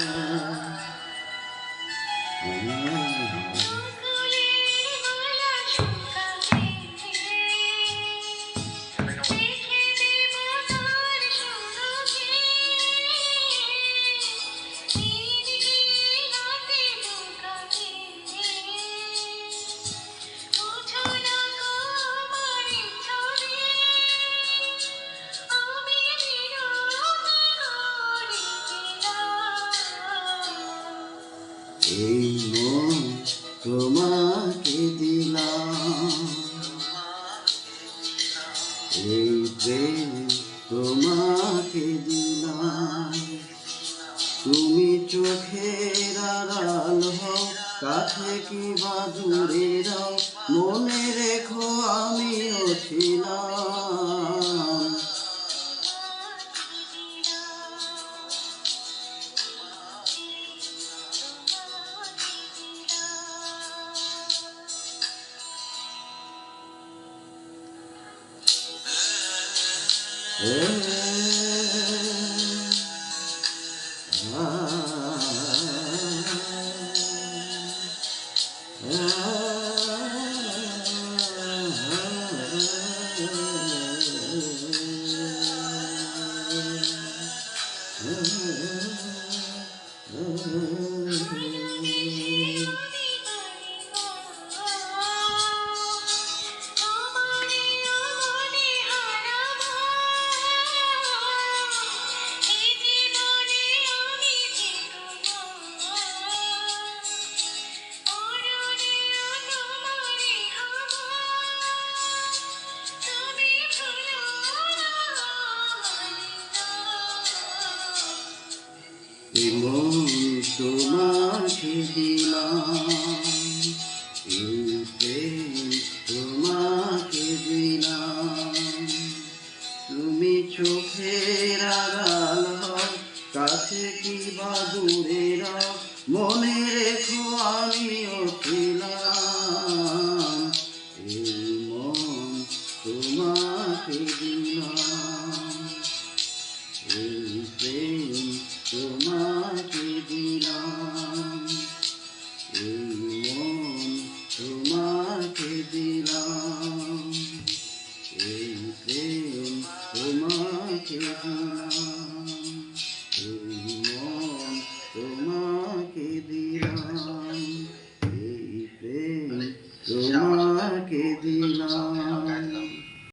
Uh... এই মন তোমাকে দিলাম। এই প্রেম তোমাকে দিলাম। তুমি চোখের আড়াল হও, কাছে কি বা দূরে মনে রেখো আমিও ছিলাম। Mm-hmm. মন তোমাকে দিলাম। এই প্রেম তুমি চোখের আড়াল কাছে কি বা দূরে মনে রেখো আমিও ছিলাম এই মন que